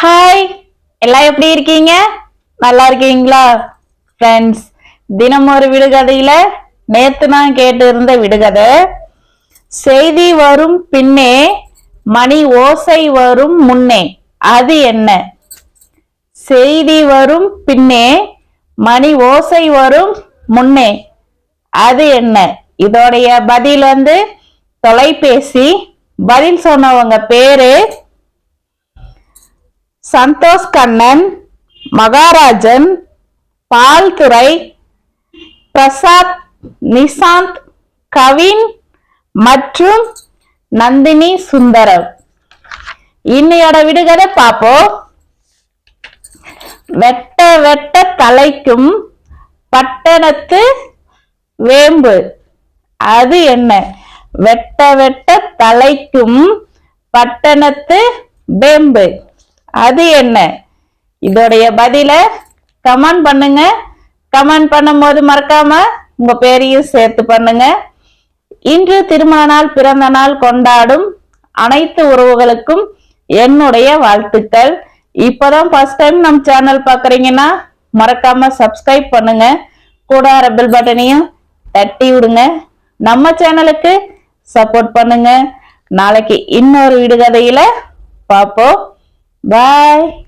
Hi எல்லாம் எப்படி இருக்கீங்க? நல்லா இருக்கீங்களா? ஃப்ரெண்ட்ஸ் தினம் ஒரு விடுகதையில நேத்து நான் கேட்டு இருந்த விடுகதை. செய்தி வரும் பின்னே மணி ஓசை வரும் முன்னே. அது என்ன? செய்தி வரும் பின்னே மணி ஓசை வரும் முன்னே. அது என்ன? இதோடைய பதில் வந்து தொலைபேசி. பதில் சொன்னவங்க பேரு சந்தோஷ் கண்ணன் மகாராஜன் பால்துறை பிரசாத் நிசாந்த் கவின் மற்றும் நந்தினி சுந்தரம். இன்னையோட விடுகதை பார்ப்போம். வெட்ட வெட்ட தலைக்கும் பட்டணத்து வேம்பு. அது என்ன? வெட்ட வெட்ட தலைக்கும் பட்டணத்து வேம்பு. அது என்ன? இதோடைய பதில கமெண்ட் பண்ணுங்க. கமெண்ட் பண்ணும்போது மறக்காம உங்க பேரையும் சேர்த்து பண்ணுங்க. இன்று திருமண நாள் பிறந்த நாள் கொண்டாடும் அனைத்து உறவுகளுக்கும் என்னுடைய வாழ்த்துக்கள். இப்போதான் ஃபர்ஸ்ட் டைம் நம்ம சேனல் பார்க்குறீங்கன்னா மறக்காம சப்ஸ்கிரைப் பண்ணுங்க. கூட பெல் பட்டனையும் தட்டி விடுங்க. நம்ம சேனலுக்கு சப்போர்ட் பண்ணுங்க. நாளைக்கு இன்னொரு விடுகதையில பார்ப்போம் Bye.